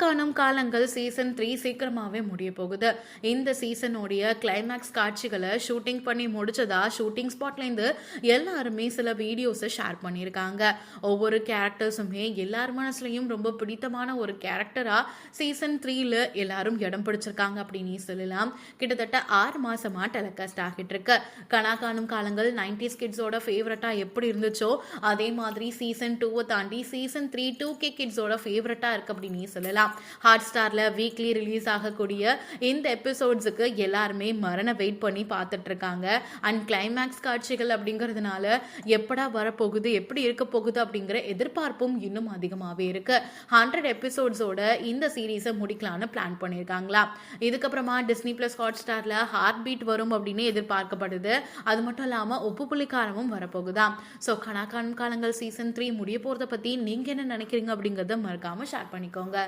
காணும் காலங்கள் season three சீக்கிரமாகவே முடிய போகுது இந்த சீசனுடைய கிளைமேக்ஸ் காட்சிகளை ஷூட்டிங் பண்ணி முடிச்சதா? ஷூட்டிங் ஸ்பாட்லேருந்து எல்லாருமே சில வீடியோஸை ஷேர் பண்ணியிருக்காங்க. ஒவ்வொரு கேரக்டர்ஸுமே எல்லார் மனசுலையும் ரொம்ப பிடித்தமான ஒரு கேரக்டராக சீசன் த்ரீல எல்லாரும் இடம் பிடிச்சிருக்காங்க அப்படின்னு சொல்லலாம். கிட்டத்தட்ட ஆறு மாசமா டெலிகாஸ்ட் ஆகிட்டு இருக்கு. கனா காணும் காலங்கள் நைன்டிஸ் கிட்ஸோட ஃபேவரட்டா எப்படி இருந்துச்சோ அதே மாதிரி சீசன் டூவை தாண்டி சீசன் த்ரீ டூ கே கிட்ஸோட ஃபேவரட்டா இருக்கு அப்படின்னு சொல்லலாம். ஹாட் ஸ்டாரில் வீக்லி ரிலீஸ் ஆகக்கூடிய இந்த எபிசோட்ஸுக்கு எல்லாருமே மரண வெயிட் பண்ணி பார்த்துட்ருக்காங்க. அண்ட் கிளைமேக்ஸ் காட்சிகள் அப்படிங்கிறதுனால எப்படா வரப்போகுது எப்படி இருக்க போகுது அப்படிங்கிற எதிர்பார்ப்பும் இன்னும் அதிகமாகவே இருக்கு. ஹண்ட்ரட் எபிசோட்ஸோட இந்த சீரீஸை முடிக்கலான்னு பிளான் பண்ணியிருக்காங்களா இதுக்கப்புறமா டிஸ்னி பிளஸ் ஹாட் ஸ்டாரில் ஹார்ட் பீட் வரும் அப்படின்னு எதிர்பார்க்கப்படுது. அது மட்டும் இல்லாமல் உப்பு புள்ளிக்காரமும் வரப்போகுதான் ஸோ கணக்கான காலங்கள் சீசன் த்ரீ முடிய போகிறத பற்றி நீங்கள் என்ன நினைக்கிறீங்க அப்படிங்கிறத மறக்காமல் ஷேர் பண்ணிக்கோங்க.